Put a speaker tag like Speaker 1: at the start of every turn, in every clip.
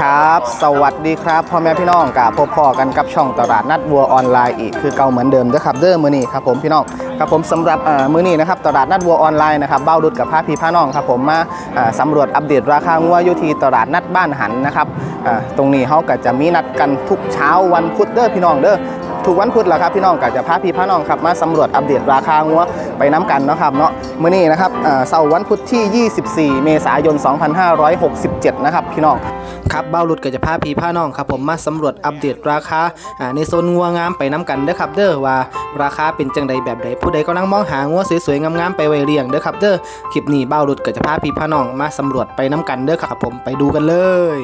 Speaker 1: ครับ สวัสดีครับพ่อแม่พี่น้องกับพบพ่อกันกับช่องตลาดนัดวัวออนไลน์อีกคือเก่าเหมือนเดิมเด้อครับเด้อมือนี้ครับผมพี่น้องครับผมสำหรับเอ่อมือนี้นะครับตลาดนัดวัวออนไลน์นะครับเบ้าดุดกับพาพี่พาน้องครับผมมาสำรวจอัปเดตราคางัวยูทีตลาดนัดบ้านหันนะครับอ่อตรงนี้เขาก็จะมีนัดกันทุกเช้าวันพุธเด้อพี่น้องเด้อ ทุกวันพุธแหละครับพี่น้องก็จะพาพี่พาน้องครับมาสำรวจอัปเดตราคางัวไปน้ำกันเนาะครับเนาะมื้อนี้นะครับเสาร์วันพุธที่ 24 เมษายน 2567 นะครับพี่น้องครับเบ้าหลุดก็จะพาพี่พาน้องครับผมมาสำรวจอัปเดตราคาในโซนงัวงามไปน้ำกันเด้อครับเด้อว่าราคาเป็นจังใดแบบใดผู้ใดกำลังมองหางัวสวยๆงามๆไปไว้เลี้ยงเด้อครับเด้อคลิปนี้เบ้าหลุดก็จะพาพี่พาน้องมาสำรวจไปน้ำกันเด้อครับผมไปดูกันเลย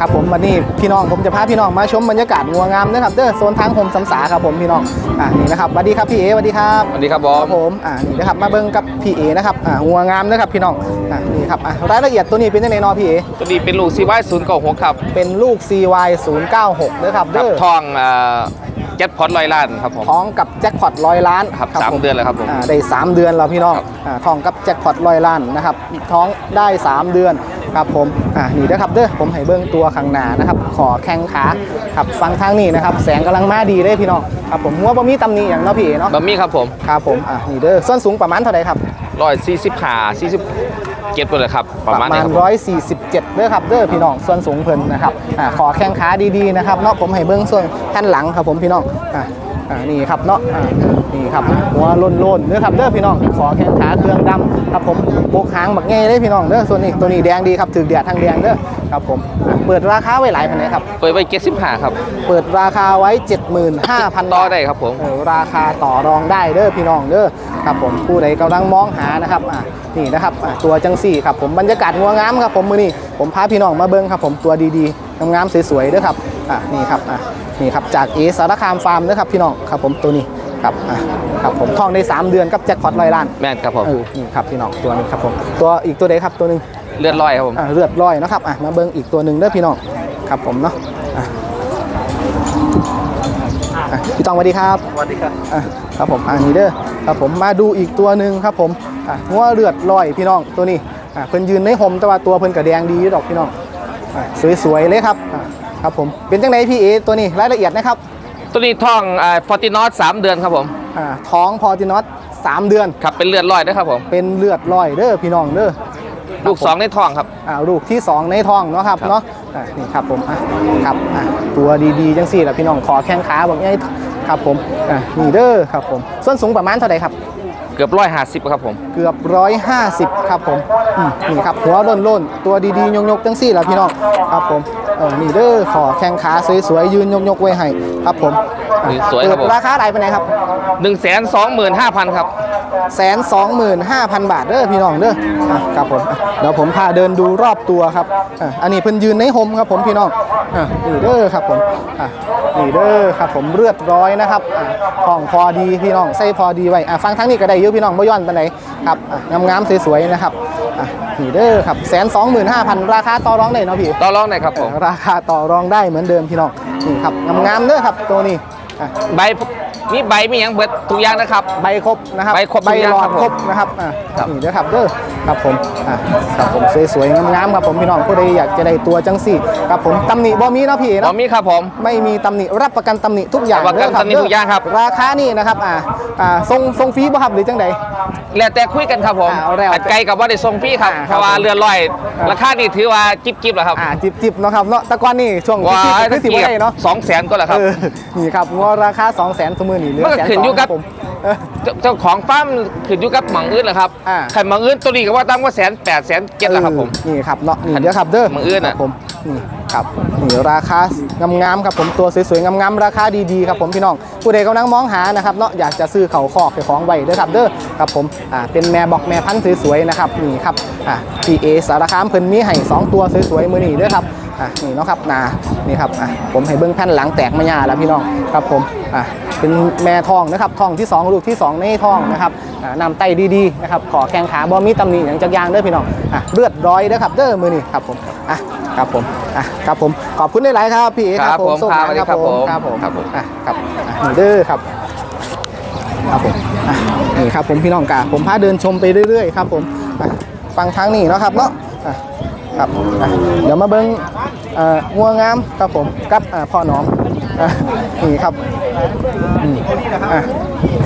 Speaker 1: ครับผมวันนี้พี่น้องผมจะพาพี่น้องมาชมบรรยากาศงัวงามนะครับเด้อโซนทางผมสำสาครับผมพี่น้องอ่านี่นะครับสวัสดีครับพี่เอสวัสดีครับ
Speaker 2: สวัสดีครับบอ
Speaker 1: ค
Speaker 2: ม
Speaker 1: รับผมอ่านี่นะครับมาเบิ่งกับพี่เอนะครับอ่างัวงามนะครับพี่น้องอ่านี่ครับอ่ารายละเอียดตัวนี้เป็นยังไงเนอพี่เอ
Speaker 2: ตัวนี้เป็นลูกซีไว้ศูนย์เก้าหกครับ
Speaker 1: เป็นลูก CY 096นะครับ
Speaker 2: กับ
Speaker 1: เด้อ
Speaker 2: ทองเจ็ดพอตลอยล้านครับผม
Speaker 1: ท้องกับแจ็คพอตร้อยล้าน
Speaker 2: ครับสามเดือนแล้วครับผม
Speaker 1: อ่าได้3เดือนแล้วพี่น้อง
Speaker 2: ครับ
Speaker 1: อ่าท้องกับแจ็คพอตร้อยล้านนะครับท้องได้ 3 เดือน ครับผมอ่านี่นะครับเด้อผมให้เบิ้งตัวข้างหน้านะครับ ขอแข้งขาครับฟังทางนี้นะครับ แสงกำลังมาดีเลยพี่น้องครับผมหัวบ่มีตำหนิอย่างเนาะพี่เอเนาะ
Speaker 2: บะหมี่ครับผม
Speaker 1: ครับผมอ่านี่เด้อส่วนสูงประมาณเท่าไหร่ครับ
Speaker 2: ร้อยสี่สิบห้าสี่สิบเจ็ดเลยครับประมาณนี้ครับผม
Speaker 1: 147เด้อครับเด้อพี่น้องส่วนสูงเพิ่นนะครับอ่าขอแข้งขาดีๆนะครับเนาะผมให้เบิ้งส่วนแผ่นหลังครับผมพี่น้องอ่า อ่านี่ครับเนาะอ่านี่ครับหัวโล้นๆเด้อครับเด้อพี่น้องขอแข้งขาเครื่องดำครับผมโบกหางบักเง่เลยพี่น้องเด้อส่วนนี้ตัวนี้แดงดีครับถือแดดทางแดงเด้อครับผมอ่าเปิดราคาไว้หลายพันไหนครับ
Speaker 2: เปิดไว้เจ็ดสิบห้าครับ
Speaker 1: เปิดราคาไว้ 75,000
Speaker 2: ต่อบา
Speaker 1: ท
Speaker 2: ได้ครับผม
Speaker 1: เออราคาต่อรองได้เด้อพี่น้องเด้อครับผมผู้ใดกำลังมองหานะครับอะนี่นะครับอะตัวจังสี่ครับผมบรรยากาศงัวงามครับผมมือนี่ผมพาพี่น้องมาเบิ้งครับผมตัวดีๆ งามๆสวยๆเด้อครับอะนี่ครับอะนี่ครับจากเอสารคามฟาร์มเด้อครับพี่น้องครับผมตัวนี้ครับอะครับผมทองได้ 3 เดือนกับแจ็คพอตร้อยล้าน
Speaker 2: แม่นครับผม
Speaker 1: เออนี่ครับพี่น้องตัวนี้ครับผมตัวอีกตัวใดครับตัวหนึง
Speaker 2: เลือดลอยครับผม
Speaker 1: อะเลือดร้อยนะครับอะมาเบิ้งอีกตัวหนึ่งเด้อพี่น้องครับผมเนาะอะอะพี่ตองสวัสดีครับ
Speaker 3: สวัสดีครับ
Speaker 1: อะครับผมอ่านี่เด้อครับผมมาดูอีกตัวหนึ่งครับผมอะงัวเลือดลอยพี่น้องตัวนี้อะเพิ่นยืนในห่มแต่ว่าตัวเพิ่นกระแดงดีอยู่ดอกพี่น้องอะ สวยๆเลยครับอะครับผมเป็นจังไดพี่เอตัวนี้รายละเอียดนะครับ
Speaker 2: ตัวนี้ทองฟอร์ตินอสสามเดือนครับผม
Speaker 1: อ่าท้องพอตินอตสามเดือน
Speaker 2: ครับเป็นเลือดลอยนะครับผม
Speaker 1: เป็นเลือดลอยเด้อพี่น้องเด้อ
Speaker 2: ลูกสองในทองครับ
Speaker 1: อ่าลูกที่สองในท้องเนาะครับ
Speaker 2: ครับ
Speaker 1: เนาะอะนี่ครับผมอะครับอะตัวดีๆจังสี่แหละพี่น้องขอแข้งขาบอกง่ายครับผมอะนี่เด้อครับผม ส้นสูงประมาณเท่าไหร่ครับ
Speaker 2: เกือบร้อยห้าสิบครับผม
Speaker 1: เกือบร้อยห้าสิบครับผมอืมนี่ครับหัวโล้นๆตัวดีๆยงๆจังสี่แหละพี่น้องครับผม เออนี่เด้อขอแข้งขาสวยๆยืนยกๆไว้ให้ครับผมอะ
Speaker 2: นี่สวยครับผม
Speaker 1: เปิดราคาไหนไปไหนครับ
Speaker 2: หนึ่งแสนสองหมื่นห้าพันครับ
Speaker 1: แสนสองหมื่นห้าพันบาทเด้อพี่น้องเด้ออะครับผมอะเดี๋ยวผมพาเดินดูรอบตัวครับอะอันนี้เพิ่นยืนในโฮมครับผมพี่น้องอะนี่เด้อครับผมอะนี่เด้อครับผมเลือดร้อยนะครับอะท้องพอดีพี่น้องใส่พอดีไว้อะฟังทั้งนี้ก็ได้เยอะพี่น้องบ่ย้อนปานใดครับอะงามๆสวยๆนะครับอะ นี่เด้อครับแสนสองหมื่นห้าพันราคาต่อรองได้เนาะพี่
Speaker 2: ต่อรองหน่อยครับผม
Speaker 1: เออราคาต่อรองได้เหมือนเดิมพี่น้องนี่ครับงามๆเด้อครับตัวนี้อะ
Speaker 2: ใบ มีใบมีอย่างเบิดทุกอย่างนะครับ
Speaker 1: ใบครบนะครับ
Speaker 2: ใบครบ
Speaker 1: ใบหลอด
Speaker 2: ทุกอย่างครับผม
Speaker 1: ครบนะครับอะ
Speaker 2: ครับ
Speaker 1: นี่นะครับเด้อครับผมอะครับผมสวยๆงามๆครับผมพี่น้องผู้ใดอยากจะได้ตัวจังสี่ครับผมตำหนิบ่มีเนาะพี่
Speaker 2: บอ
Speaker 1: เนาะ
Speaker 2: มมี่ครับผม
Speaker 1: ไม่มีตำหนิรับประกันตำหนิทุกอย่าง
Speaker 2: รับประกัน
Speaker 1: เด้อ
Speaker 2: ตำหนิทุกอย่างครับ
Speaker 1: ราคานี่นะครับอ่าอ่าทรงทรงฟรีบ่ครับหรือจังใด
Speaker 2: แล้วแต่คุยกันครับผม
Speaker 1: อ่าเอาแล้ว
Speaker 2: อัดไกลกับว่าได้ทรงพี่ครับ
Speaker 1: อ่าครับ
Speaker 2: เพราะว่าเรือลอย
Speaker 1: อ่า
Speaker 2: ราคานี่ถือว่าจิ๊บจิ๊บแล้วครับ
Speaker 1: อ่าจิบๆเนาะครับเนาะแตะกอนนี่ช่วง
Speaker 2: ว้า
Speaker 1: ที่คือสิบ่ได้เนาะ
Speaker 2: สองแสนก็แล้วครับ
Speaker 1: เออนี่ครับงอราคา2 0 0 0 0 0สมือนี่เหลือ
Speaker 2: มันก็
Speaker 1: แสน
Speaker 2: ขึ้นอยู่กับ
Speaker 1: ผมเออ
Speaker 2: เจ้าเจ้าของฟาร์มขึ้นอยู่กับหมังอื่นแหละครับ
Speaker 1: อ่า
Speaker 2: ใครหมังอื่นตัวนี้ก็ว่าตั้งว่าแสนแปดแสนเจ็ดแล้วครับผม
Speaker 1: เออนี่ครับเนาะนี่เดี๋ยวครับเด้อ
Speaker 2: มืออื่น
Speaker 1: ค
Speaker 2: อะ
Speaker 1: รับผมนี่ครับนี่ราคางามๆครับผมตัวสวยๆงามๆราคาดีๆครับผมพี่น้องผู้ใดกำลังมองหานะครับเนาะอยากจะซื้อเขาคอกไปของไว้เด้อครับเด้อครับผมอ่าเป็นแม่บอกแม่พันธุ์สวยๆนะครับนี่ครับอ่าพีเอสารคามเพิ่นมีให้สองตัวสวยๆมือนี่เด้อครับอ่านี่เนาะครับนานี่ครับอ่าผมให้เบิ้งแผ่นหลังแตกมาหยาแล้วพี่น้องครับผมอ่า เป็นแม่ทองนะครับทองที่ 2 ลูกที่ 2 ในทองนะครับอ่านำไตดีๆนะครับขอแข้งขาบอมีตำหนิอย่างจักอยางเด้อพี่น้องอะเลือดร้อยเด้อครับเด้อมือนี่ครับผมอะครับผมอะครับผมขอบคุณได้หลายๆครับพี่เอ๋
Speaker 2: ครับผม
Speaker 1: ส่ง
Speaker 2: ครับ
Speaker 1: มา
Speaker 2: ครับผม
Speaker 1: ครับผม
Speaker 2: ครับผม
Speaker 1: อะครับอะนี่เด้อครับครับผมอะนี่ครับผมพี่น้องกาผมพาเดินชมไปเรื่อยๆครับผมอะฟังทางนี้เนาะครับเนาะอะครับอะเดี๋ยวมาเบิ้งเอ่องัวงามครับผมกับอ่าพ่อน้อง อะนี่ครับอืมอะ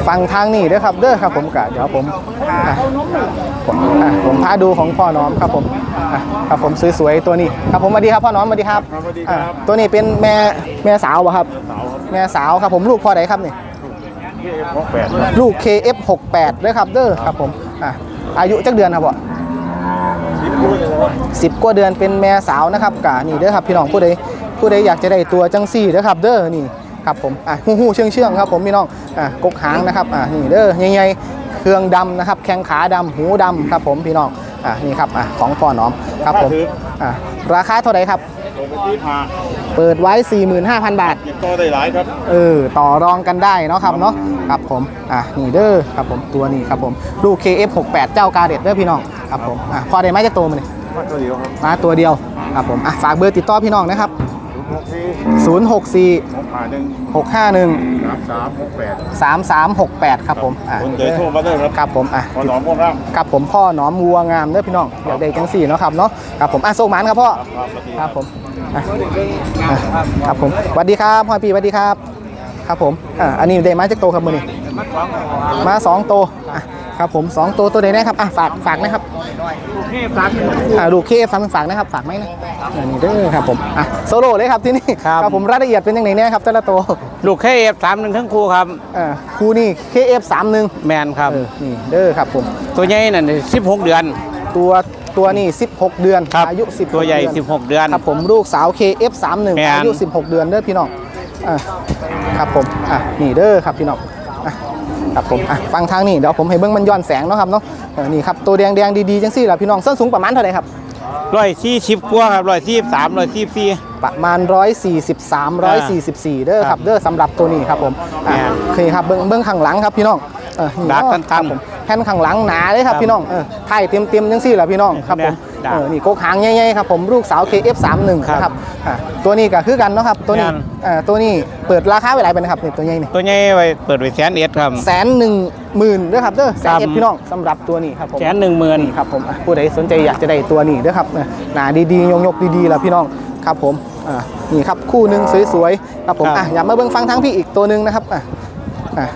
Speaker 1: ฟังทางนี้เด้อครับเด้อครับผมกะเดี๋ยวผมอะผมอะผมพาดูของพ่อน้องครับผมอะครับผมสวยๆตัวนี้ครับผมสวัสดีครับพ่อน้องสวัสดีครับ อะตัวนี้เป็นแม่แม่สาวป่ะครับแม่สาวครับผมลูกพ่อไหนครับนี่ลูก KF68 ด้วยครับเด้อครับผมอะอายุจักเดือนครับบ่สิบกว่าเดือนเป็นแม่สาวนะครับกะนี่เด้อครับพี่น้องผู้ใด ผู้ใดอยากจะได้ตัวจังซี่เด้อครับ เด้อนี่ครับผมอะหู้หู้เชื่องเชื่องครับผมพี่น้องอะกกหางนะครับอะนี่เด้อใหญ่ๆเครื่องดำนะครับ แข้งขาดำหูดำครับผมพี่น้องอะนี่ครับอะของพ่อน้อมครับผมอะราคาเท่าไหร่ครับ
Speaker 3: ลงไปที่พา
Speaker 1: เปิดไว้ 45,000 บาท
Speaker 3: เก็บตัวได้หลายครับ
Speaker 1: เออ ต่อรองกันได้เนาะครับเนาะ ครับผม อะ นี่เด้อ ครับผม ตัวนี้ครับผม ลูก KF68 เจ้ากาเด็ดเด้อพี่น้อง ครับผม อะ พอได้ไหมจะโตมาเนี่ย
Speaker 3: มาตัวเดียวครับ
Speaker 1: มาตัวเดียว ครับผม อะ ฝากเบอร์ติดต่อพี่น้องนะครับ
Speaker 3: หกสี่
Speaker 1: 064
Speaker 3: ผมผ่าหนึ่ง
Speaker 1: 651
Speaker 3: สามสามหกแปด
Speaker 1: 3368 ครับผมอะ
Speaker 3: คนเคยโทรมาได้ครับ
Speaker 1: ครับผมอะ
Speaker 3: พอหนอมพวกร่าง
Speaker 1: ครับผมพ่อหนอมวัวงามเด้อพี่น้องอยากได้จังสี่เนาะครับเนาะครับผมอะโซกหมันครับพ่อ
Speaker 3: ครับสวัสดี
Speaker 1: ครับผมอะอะครับผมสวัสดีครับพ่อปีสวัสดีครับ ครับผมอะอันนี้ได้มาจากโตครับมือนี่มาสองโตอะ ครับผมสองโตตัวใดนะครับอะฝากฝากนะครับอะดูเคฟฝากฝากนะครับฝากไหมนะอะนี่เด้อครับผมอะโซโล่เลยครับที่นี่
Speaker 4: ครับ
Speaker 1: ผมรายละเอียดเป็นยังไงเนี่ยครับแต่ละโตว
Speaker 4: ลูกเคเอฟสามหนึ่งทั้งคู่ครับ
Speaker 1: อ่าคู่นี่ KF31
Speaker 4: แมนครับ
Speaker 1: เออนี่เด้อครับผม
Speaker 4: ตัวใหญ่นั่นสิบหกเดือน
Speaker 1: ตัวตัวนี่ 16 เดือน
Speaker 4: ครับ
Speaker 1: อายุ10
Speaker 4: ตัวใหญ่
Speaker 1: เดือน
Speaker 4: สิบหกเดือน
Speaker 1: ครับผมลูกสาว KF31
Speaker 4: แม่น
Speaker 1: อายุ 16 เดือนเด้อพี่น้อง อะครับผม อะ นี่เด้อครับพี่น้องอะ ครับผมอะฟังทางนี่เดี๋ยวผมให้เบิ้งมันย้อนแสงเนาะครับเนาะเออนี่ครับตัวแดงแดงๆดีๆจังซี่ล่ะพี่น้องส้นสูงประมาณเท่าไหร่ครับ
Speaker 4: ร้อยสี่สิบกว่าครับร้อยสี่สามร้อยสี่สี่
Speaker 1: ประมาณ 143 144 เด้อครับเด้อสำหรับตัวนี้ครับผมอะ
Speaker 4: แม่น
Speaker 1: โอเคครับเบิ้งเบิ้งข้างหลังครับพี่น้องเออนี่
Speaker 4: ดัก
Speaker 1: เนาะ
Speaker 4: ตันๆ
Speaker 1: ครับผมแผ่นข้างหลังหนาเลยครับ
Speaker 4: ครับ
Speaker 1: พี่น้องเออไทยเต็มเต็มๆจังซี่ล่ะพี่น้องครับผม
Speaker 4: ดัก
Speaker 1: เออนี่โกกหางใหญ่ๆครับผมลูกสาว KF31
Speaker 4: ครับ
Speaker 1: นะครับอะตัวนี้ก็คือกันเนาะครับตัวนี้
Speaker 4: แม่น
Speaker 1: อ่าตัวนี้เปิดราคาไว้หลายเป็นครับนี่ตัวใหญ่นี่
Speaker 4: ตัวใหญ่ไว้เปิดไว้แสนเอ็ดครับ
Speaker 1: แสนหนึ่งหมื่นเด้อครับเด้อแสน
Speaker 4: ครับ
Speaker 1: เอ็ดพี่น้องสำหรับตัวนี้ครับผม
Speaker 4: แสนหนึ่งหมื่น
Speaker 1: นี่ครับผมอะผู้ใดสนใจอยากจะได้ตัวนี้เด้อครับเนี่ยหนาดีๆยงยกๆดีๆล่ะพี่น้องครับผมอ่านี่ครับคู่หนึ่งสวยๆครับผมอะอย่ามาเบิ่งฟังทั้งพี่อีกตัวหนึ่งนะครับอะ อะ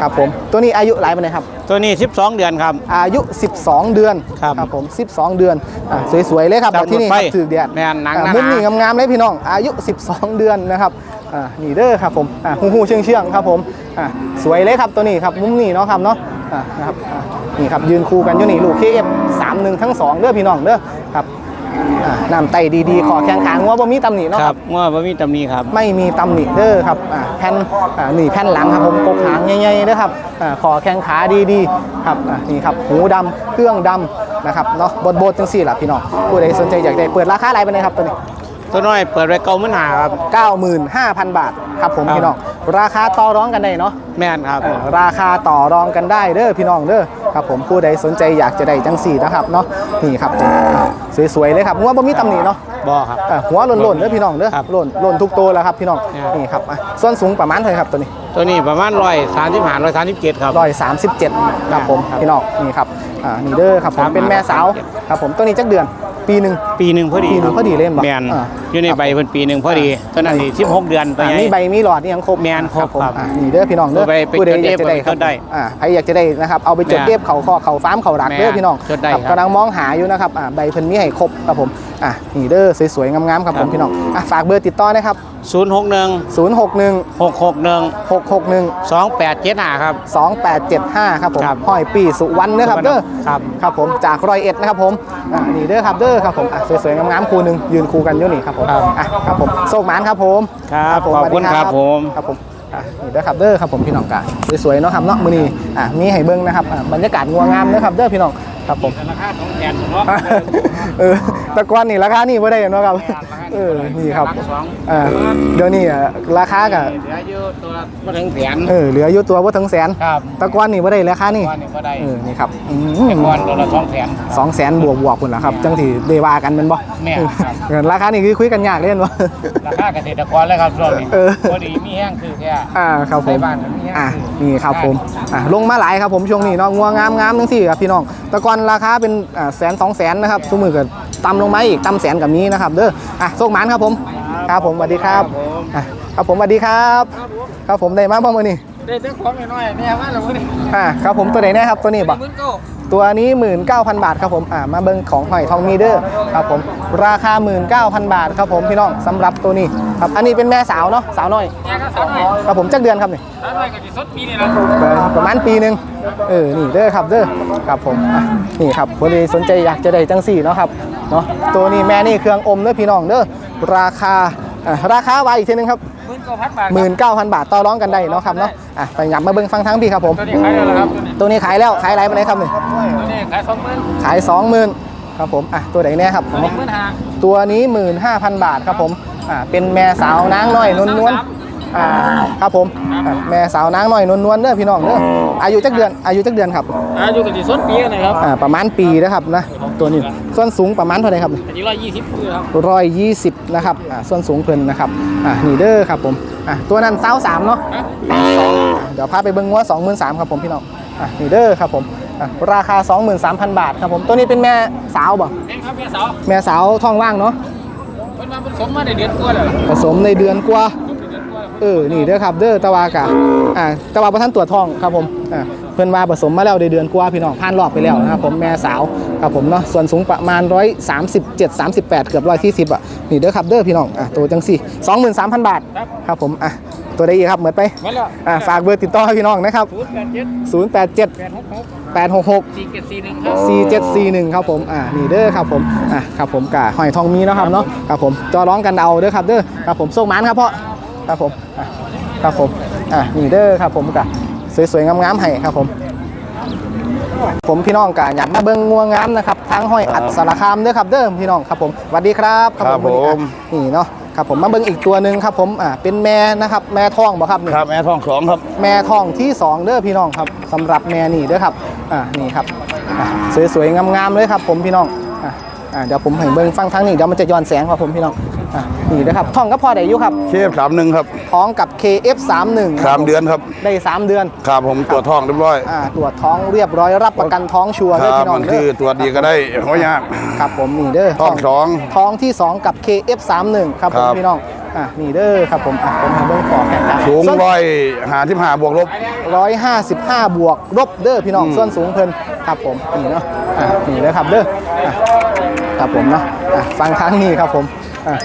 Speaker 1: ครับผมตัวนี้อายุหลายปานไหนครับ
Speaker 4: ตัวนี้สิบสองเดือนครับ
Speaker 1: อายุ 12 เดือน
Speaker 4: ครับ
Speaker 1: ผม 12 เดือนอะสวยๆเลยครับ
Speaker 4: จับ
Speaker 1: ที่นี่
Speaker 4: รถไฟ
Speaker 1: ครับถือแดด
Speaker 4: แม่นหนัง
Speaker 1: อะ
Speaker 4: หนาๆ
Speaker 1: มุมนี้งามๆเลยพี่น้อง อายุ 12 เดือนนะครับอ่านี่เด้อครับผมอ่าหูหูเชื่องเชื่องๆครับผมอ่าสวยเลยครับตัวนี้ครับมุมนี้เนาะครับเนาะอ่านะครับอ่านี่ครับยืนคู่กันอยู่นี่ลูก KF 31 ทั้งสองเด้อพี่น้องเด้อครับ อ่าน้ำไตดีๆขอแข้งขางัวบ่มีตำหนิเนาะ
Speaker 4: ค
Speaker 1: ค
Speaker 4: รั
Speaker 1: รั
Speaker 4: บบว่าบ่มีตำหนิครับ
Speaker 1: ไม่มีตำหนิเด้อครับอ่าแผ่นอ่านี่แผ่นหลังครับผมกกหางใหญ่ๆเด้อครับอ่าขอแข้งขาดีๆครับอ่านี่ครับหูดำเครื่องดำนะครับเนาะบดโบดจังสี่ล่ะพี่น้องผู้ใดสนใจอยากได้เปิดราคาอะไรไปเลยครับตัวนี้
Speaker 4: ตัวน้อยเปิดไว้เก้าหมื่นหาครับ
Speaker 1: 95,000 บาทครับผม
Speaker 4: ครับ
Speaker 1: พี่น้องราคาต่อรองกันได้เนาะ
Speaker 4: แม่นครับ
Speaker 1: เออราคาต่อรองกันได้เด้อพี่น้องเด้อ ครับผมผู้ใดสนใจอยากจะได้จังสี่นะครับเนาะนี่ครับผมสวยๆเลยครับงัวบ่มีตำหนิเนาะ
Speaker 4: บ่ครับ
Speaker 1: อะหัวหล่นๆเด้อพี่น้องเด้อ
Speaker 4: ครับ
Speaker 1: หล่นหล่นทุกตัวแล้วครับพี่น้อง
Speaker 4: ครับ
Speaker 1: นี่ครับอะส่วนสูงประมาณเท่าไหร่ครับตัวนี้
Speaker 4: ตัวนี้ประมาณร้อยสามสิบห้าร้อยสามสิบเจ็ดครับ
Speaker 1: ร้อยสามสิบเจ็ดครับผม
Speaker 4: ครับ
Speaker 1: พี่น้องนี่ครับอ่านี่เด้อครับผม
Speaker 4: ครับ
Speaker 1: เป็นแม่สาวครับผมตัวนี้จักเดือน ปีหนึ่ง
Speaker 4: ปีหนึ่งพอดี
Speaker 1: ปีหนึ่งพอดีเลยบ่
Speaker 4: แมน
Speaker 1: อ่า
Speaker 4: อยู่ในใบเพิ่นปีหนึ่งพอดี
Speaker 1: อ่า
Speaker 4: ตัวนั้นนี่สิบหกเดือนตัว
Speaker 1: อ่า
Speaker 4: ใหญ่
Speaker 1: มีใบมีหลอดนี่ยังครบ
Speaker 4: แม่นครบ
Speaker 1: ผม
Speaker 4: ครับ
Speaker 1: อ่านี่เด้อพี่น้องเด้อ
Speaker 4: เอาไปไป
Speaker 1: ผู้ใด
Speaker 4: จด
Speaker 1: อยากจะได้
Speaker 4: เอฟ
Speaker 1: ครับ
Speaker 4: จดได้
Speaker 1: อ่าใครอยากจะได้นะครับเอาไปจด
Speaker 4: แม่น
Speaker 1: เอฟเขาข้อเขาฟาร์มเขารักเด้อ
Speaker 4: แม่น
Speaker 1: พี่น้อง
Speaker 4: จดได้
Speaker 1: ครับ
Speaker 4: ครับ
Speaker 1: กำลังมองหาอยู่นะครับอ่าใบเพิ่นมีให้ครบครับผม อ่านี่เด้อสวยๆงามๆครับผม
Speaker 4: ครับ
Speaker 1: พี่น้องอะฝากเบอร์ติดต่อนะครับ
Speaker 4: ศูนย์หกหนึ่ง
Speaker 1: 061
Speaker 4: หกหกหนึ่ง
Speaker 1: 661
Speaker 4: สองแปดเจ็ดห้าครับ
Speaker 1: 2875 ครับผม
Speaker 4: ครับ
Speaker 1: ห้อยปีสุวรรณเด้อครับเด้อ
Speaker 4: ครับ
Speaker 1: ครับผมจากรอยเอ็ดนะครับผมอ่านี่เด้อครับเด้อครับผมอะสวยๆงามๆคู่หนึ่งยืนคู่กันอยู่นี่ครับผม
Speaker 4: ครับ
Speaker 1: อะครับผมโชคหมานครับผม
Speaker 4: ครับ
Speaker 1: ผม
Speaker 4: ขอบคุณ
Speaker 1: สวัสดี
Speaker 4: ครับผม
Speaker 1: ครับผมอะนี่เด้อครับเด้อครับผมพี่น้องกาสวยๆเนาะครับเนาะมื้อนี้อะมีให้เบิ่งนะครับอะบรรยากาศงัวงามเด้อครับเด้อพี่น้อง ครับผม
Speaker 4: ราคาสองแสนเนาะ
Speaker 1: เออแตะกอนนี่ราคานี่บ่ได้เนาะครับ เออนี่ครับอ่าเดี๋ยวนี้อะราคาก็
Speaker 3: เหลืออยู่ตัวบ่ถึงแสน
Speaker 1: เออเหลืออยู่ตัวบ่ถึงแสน
Speaker 3: ครับ
Speaker 1: แตะกอนนี่บ่ได้ราคานี่
Speaker 3: ก้อนนี่ก็ได้
Speaker 1: เออนี่ครับอื
Speaker 3: แต่
Speaker 1: ม
Speaker 3: ก้อนตัวละสองแสน
Speaker 1: สองแสนบวกบวกคุณล่ะครับจังที่ได้ว่ากันแมันบ่
Speaker 3: แม่นครับ
Speaker 1: เออราคานี่คือคุยกันยากเล่นบ่
Speaker 3: ราคาเกษตรกรเลยครับช่วงนี้
Speaker 1: เออ
Speaker 3: พอดีมีแห้งคือแค่
Speaker 1: อ่าครับผม
Speaker 3: ใช้บ้านแบบนี้
Speaker 1: อ่านี่ครับผมอ่าลงมาหลายครับผมช่วงนี้เนาะงัวงามงามทั้งสี่ครับพี่น้องแตะกอนราคาเป็นอ่าแสนสองแสนนะครับสมือก็ต่ำลงมาอีกต่ำแสนกับนี้นะครับเด้ออะโชคหมานครับผมครับผมสวัสดีครับอะครับผมสวัสดีครับครับผมได้มาบ้างมื้อนี้
Speaker 3: ได้แต่ของน้อยๆเนี่ยมาแล้วมื้อนี้
Speaker 1: อ่าครับผมตัวไหนแน่ครับตัวนี้บ่
Speaker 3: มื้อเก้า
Speaker 1: ตัวนี้ 19,000 บาทครับผมอ่ามาเบิ่งของหอยทองมีเดอร์ครับผมราคา 19,000 บาทครับผมพี่น้องสำหรับตัวนี้ครับอันนี้เป็นแม่สาวเนาะสาวน้อย
Speaker 3: แค่ก็สามหน่อย
Speaker 1: ครับผมจักเดือนครับนี่
Speaker 3: สามหน่อยก็สิสดปีนี่แหละ
Speaker 1: ประมาณปีหนึ่งเออนี่เด้อครับเด้อครับผมอะนี่ครับพอดีสนใจอยากจะได้จังสี่เนาะครับ เนาะตัวนี้แม่นี่เครื่องอมเด้อพี่น้องเด้อราคาอะราคาไว้อีกทีนึงครับ
Speaker 3: มื้อเก้าพันบาท
Speaker 1: หมื่นเก้าพันบาทต่อร้องกันได้เนาะครับเนาะอะไปหยับมาเบิ่งฟังทั้งพี่ครับผม
Speaker 3: ตัวนี้ขายได้แล้วครับตัวนี้
Speaker 1: ตัวนี้ขายแล้วขายอะไรไปไหนครับนี่
Speaker 3: ตัวนี้ขายสองหมื่น
Speaker 1: ขายสองหมื่นครับผมอะตัวไหนเนี่ยครับ
Speaker 3: ตัวนี้หมื่นห้า
Speaker 1: ตัวนี้15,000บาทครับผมอ่าเป็นแม่สาวนางน้อยนวลนวลๆ อ่าครับผมอะแม่สาวนางน้อยนวลนวลๆเด้อพี่น้องเด้ออายุจักเดือนอายุจักเดือนครับ
Speaker 3: อายุก็สิสดปีกันนะครับ
Speaker 1: อ่าประมาณปีนะครับนะตัวนี้ส่วนสูงประมาณเท่าไหร่ครับ
Speaker 3: อันนี้ร้อยยี่สิบปีครับ
Speaker 1: ร้อยยี่สิบนะครับอ่าส่วนสูงเพิ่นนะครับอ่านี่เด้อครับผมอ่าตัวนั้นเต้าสามเนาะเดี๋ยวพาไปเบิ้งว่าสองหมื่นสามครับผมพี่น้องอ่านี่เด้อครับผมอ่าราคา 23,000 บาทครับผม ตัวนี้เป็นแม่สาวบ่
Speaker 3: เองครับแม่สาว
Speaker 1: แม่สาวท้องว่างเนาะ
Speaker 3: เพิ่นมาผสมมาได้เดือนกว่าแล้ว
Speaker 1: ผสมในเดือนกว่า
Speaker 3: เดือนกว่า
Speaker 1: เออนี่เด้อครับเด้อตะวากะอ่าตะวาประท่านตรวจท้องครับผมอ่าเพิ่นว่าผสมมาแล้วในเดือนกว่าพี่น้องผ่านรอบไปแล้วนะครับผมแม่สาวครับผมเนาะส่วนสูงประมาณ137 38เกือบ140อะนี่เด้อครับเด้อพี่น้องอ่าตัวจังสี่23,000บาทครับผมอะตัวได้อีกครับเหมือนไป
Speaker 3: มาแล้ว
Speaker 1: อ่าฝากเบอร์ติดต่อให้พี่น้องนะครับ
Speaker 3: ศูนย์แปดเจ็ด
Speaker 1: 087
Speaker 3: แปดหกหก
Speaker 1: 866
Speaker 3: สี่เจ็ดสี่หนึ่งครับ
Speaker 1: 4741ครับผมอ่านี่เด้อครับผมอ่าครับผมกะหอยทองมีเนาะครับเนาะครับผมจอร้องกันเอาเด้อครับเด้อครับผมโชคหมันครับพ่อ ครับผมอะครับผมอ่านี่เด้อครับผมกะสวยๆงามๆให้ครับผมผมพี่น้องกะอยากมาเบิ่งงัวงามนะครับทางห้อยอัดสารคามเด้อครับเด้อพี่น้องครับผมสวัสดีครับ
Speaker 4: ครับ
Speaker 1: สวัสดี
Speaker 4: ผม
Speaker 1: อะนี่เนาะครับผมมาเบิ่งอีกตัวหนึ่งครับผมอ่าเป็นแม่นะครับแม่ท้องบ่ครับนี่
Speaker 4: ครับแม่ทองสองครับ
Speaker 1: แม่ท้องที่สองเด้อพี่น้องครับสำหรับแม่นี่เด้อครับอ่านี่ครับอะสวยๆงามๆเลยครับ ผมพี่น้องอะอ่าเดี๋ยวผมให้เบิ่งฟังทางนี้เดี๋ยวมันจะย้อนแสงครับผมพี่น้อง อะนี่เด้อครับท้องก็พอได้อยู่ครับ
Speaker 4: เคฟสามหนึ่งครับ
Speaker 1: ท้องกับ KF31
Speaker 4: สามเดือนครับ
Speaker 1: ได้ 3 เดือน
Speaker 4: ครับผมตรวจท้องเรียบร้อย
Speaker 1: อ่าตรวจท้องเรียบร้อยรับประกันท้องชัวร์
Speaker 4: ค
Speaker 1: เด้อ
Speaker 4: รับ
Speaker 1: พี่น้อ
Speaker 4: มั
Speaker 1: ง
Speaker 4: น
Speaker 1: เด้
Speaker 4: คือ
Speaker 1: อ
Speaker 4: ตรวจดีก็ได้เพราะยาก
Speaker 1: ครับผมนี่เด้อ
Speaker 4: ท้องสอง
Speaker 1: ท้องที่ 2 กับ KF31 ครับผม
Speaker 4: ครับ
Speaker 1: พี่น้องอะนี่เด้อครับผมอะผมให้เบิ่งขอแข่งขัน
Speaker 4: สูงร้อยหาที่หาบวกลบ
Speaker 1: ร้อยห้าสิบห้าบวกลบเด้อพี่น้องส่วนสูงเพิ่นครับผมนี่เนาะอะนี่เด้อครับเด้ออะครับผมเนาะอะฟังครั้งนี้ครับผม อะ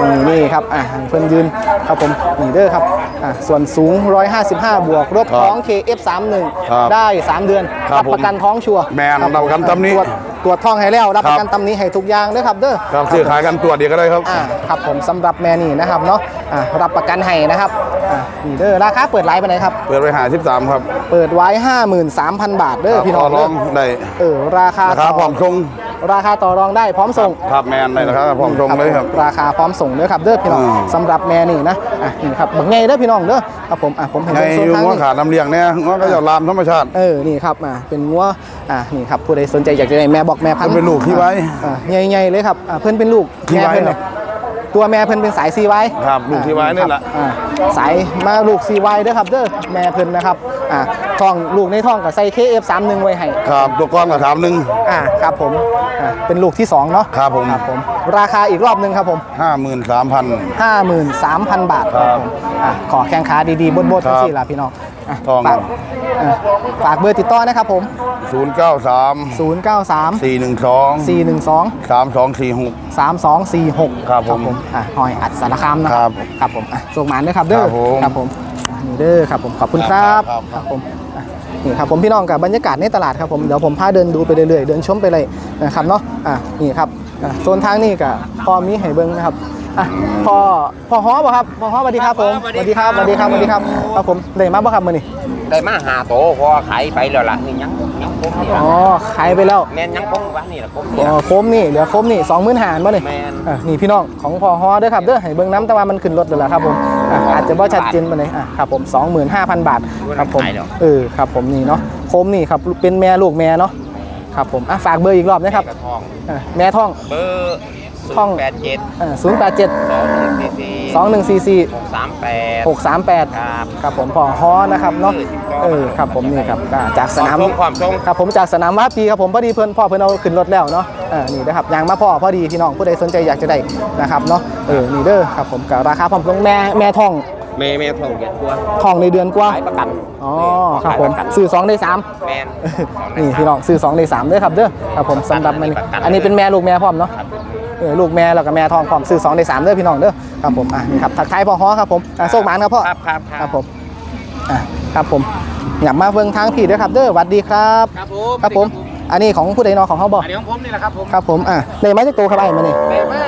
Speaker 1: นี่นี่ครับอะเพิ่นยืนครับผมนี่เด้อครับอะส่วนสูง 155 บวกลบ
Speaker 4: ครับ
Speaker 1: ท้อง KF31
Speaker 4: ครับ
Speaker 1: ได้ 3 เดือน
Speaker 4: ครับ
Speaker 1: ประกันท้องชัวร์
Speaker 4: แม่น
Speaker 1: คบ
Speaker 4: รับประกันตำหนิ
Speaker 1: ตรวจตรวจท้องให้แล้วรับ
Speaker 4: ครั
Speaker 1: ป
Speaker 4: บ
Speaker 1: ระกันตำหนี้ให้ทุกอย่างเด้อครับเด้อ
Speaker 4: ครับซื้อขายกันตรวจดีก็ได้ครับ
Speaker 1: อ่าครับผมสำหรับแม่นี่นะครับเนาะอ่ารับประกันให้นะครับอ่านี่เด้อราคาเปิดไลฟ์ไปไหนครับ
Speaker 4: เปิดไปหาที่สามครับ
Speaker 1: เปิดไว้ 53,000 บาทเด้อพี่น้อง
Speaker 4: ต่อร
Speaker 1: เด้
Speaker 4: อ
Speaker 1: อง
Speaker 4: ได้
Speaker 1: เออราคา
Speaker 4: ราคาพร้อมชง
Speaker 1: ราคาต่อรองได้พร้อมส่ง
Speaker 4: ครับแมนได้ราคาพร้อมชงเลยครับ
Speaker 1: ราคาพร้อมส่งเด้อครับเด้อพี่น้อง
Speaker 4: อืม
Speaker 1: สำหรับแม่นี่นะอะนี่ครับบักไงเด้อพี่น้องเด้อครับผมอะผมเห็น
Speaker 4: ให้
Speaker 1: เป็นโซน
Speaker 4: ยุง
Speaker 1: ทาง
Speaker 4: ว่า
Speaker 1: นี้
Speaker 4: ขาดน้ำเลี้ยงเนี่ยง้อก็จะลามธรรมชาติ
Speaker 1: เออนี่ครับอะเป็นงัวอะนี่ครับผู้ใดสนใจอยากจะได้แม่บอกแม่พันธุ์
Speaker 4: เพิ่นเป็นลูกที่ไว้
Speaker 1: อะใหญ่ๆเลยครับอะเพิ่นเป็นลูก
Speaker 4: ที่
Speaker 1: แม่
Speaker 4: ไว้
Speaker 1: เพิ่น
Speaker 4: ครั
Speaker 1: เนี่ย
Speaker 4: บ
Speaker 1: ตัวแม่เพิ่นเป็นสายซีไว้
Speaker 4: ครับลูกที่ไว้นี่แหละ
Speaker 1: อ่าสายมาลูกซีไว้เด้อครับเด้อแม่เพิ่นนะครับอ่าท้องลูกในท้องกับใส่ KF31 ไว้ให้
Speaker 4: ครับตัวก้อนกับถามหนึ่ง
Speaker 1: อ่าครับผมอ่าเป็นลูกที่สองเนาะ
Speaker 4: ครับผม
Speaker 1: ครับผมราคาอีกรอบหนึงครับผม
Speaker 4: ห้าหมื่นสามพัน
Speaker 1: 53,000 บาท
Speaker 4: ครับ
Speaker 1: ผมอ่าขอแข้งขาดีๆบดๆทั้ง
Speaker 4: ครับ
Speaker 1: สี่ล่ะพี่น้องอ่ะ
Speaker 4: ทอง
Speaker 1: ฝากอ่าฝากเบอร์ติดต่อนะครับผม
Speaker 4: ศูนย์เก้าสาม
Speaker 1: 093
Speaker 4: สี่หนึ่งสอง
Speaker 1: 412
Speaker 4: สามสองสี่หก
Speaker 1: 3246
Speaker 4: ครับผม
Speaker 1: อะหอยอัดสารคามนะครับครับผมอะส่งหมานด้วยครับเด้อ
Speaker 4: ครับผม
Speaker 1: ครับผมอะนี่เด้อครับผมขอบคุณครับ
Speaker 4: ครับ
Speaker 1: ครับผมอะนี่ครับผมพี่น้องกับบรรยากาศในตลาดครับผมเดี๋ยวผมพาเดินดูไปเรื่อยๆเดินชมไปเลยนะครับเนาะอะนี่ครับอะโซนทางนี่กับพอมีให้เบิ้งนะครับ อะพอพอฮอบ่ครับพอฮอสวัสดีครับผมสวัสดีครับสวัสดีครับสวัสดีครับครับผมได้มาบ่ครับมื้อนี้
Speaker 5: ได้มาหาโตพอขายไปแล้วล่ะนี่ยังยัง
Speaker 2: ผมนี่
Speaker 1: อ๋อขายไปแล้ว
Speaker 2: แม่นยังคงวะนี่แหละผม
Speaker 1: อ๋
Speaker 2: นี่
Speaker 1: อโคมนี่เหลือโคมนี่สองหมื่นหารบ่เนี่ย
Speaker 2: แม่น
Speaker 1: อะนี่พี่น้องของพอฮอเด้อครับเด้อให้เบิ่งน้ำแต่ว่ามันขึ้นรถแล้วล่ะครับผมอะอาจจะบ่ชัดเจนปานใดอะครับผม25,000 บาทครับผมเออครับผมนี่เนาะโคมนี่ครับเป็นแม่ลูกแม่เนาะครับผมอะฝากเบอร์อีกรอบนะครับ
Speaker 2: กระทอง
Speaker 1: อะแม่ท่อง
Speaker 2: เบอร์
Speaker 1: ท่อง
Speaker 2: แปดเจ็ด
Speaker 1: อ่า087
Speaker 2: สองหนึ่งสี่สี่
Speaker 1: 2144
Speaker 2: หกสามแปด
Speaker 1: 638
Speaker 2: ครับ
Speaker 1: ครับผมพอฮอนะครับเนาะเออครับผมนี่ครับอะจากสนาม
Speaker 2: ความทรงความทรง
Speaker 1: ครับผมจากสนามว่าปีครับผมพอดีเพื่อนพ่อเพื่อนเอาขึ้นรถแล้วเนาะอ่านี่นะครับยางมาพ่อพอดีพี่น้องผู้ใดสนใจอยากจะได้นะครับเนาะเออนี่เด้อครับผมกับราคาพร้อมตรงแม่แม่ทอง
Speaker 2: แม่แม่ทองเกียรติตัว
Speaker 1: ทองในเดือนกว่า
Speaker 2: ขายประกัน
Speaker 1: อ๋อครับ
Speaker 2: ขาย
Speaker 1: ผ
Speaker 2: ป
Speaker 1: ม
Speaker 2: ระกัน
Speaker 1: ซื้อสองได้สาม
Speaker 2: แม่น
Speaker 1: นี่พี่น้องซื้อสองได้สามเด้อครับเด้อครับผมสำหรับมัน
Speaker 2: ประกัน
Speaker 1: อันนี้เป็นแม่ลูกแม่พร้อมเนาะ เออลูกแม่แล้วก็แม่ทองพร้อมซื้อสองได้สามเด้อพี่น้องเด้อครับผมอะนี่ครับทักทายพ่อฮอครับผมอะโชคหมานครับพ่อ
Speaker 2: ครับครับ
Speaker 1: ครับผมอะครับผมอยากมาเบิ่งทางพี่เด้อครับเด้อหวัดดีครับ
Speaker 3: ครับผม
Speaker 1: ครับผม อันนี้ของผู้ใดเนอของเขาบอก
Speaker 3: อันนี้ของผมนี่แหละครับผม
Speaker 1: ครับผมอะในไม้จะโตครับไอ้มานี่
Speaker 3: ได้มา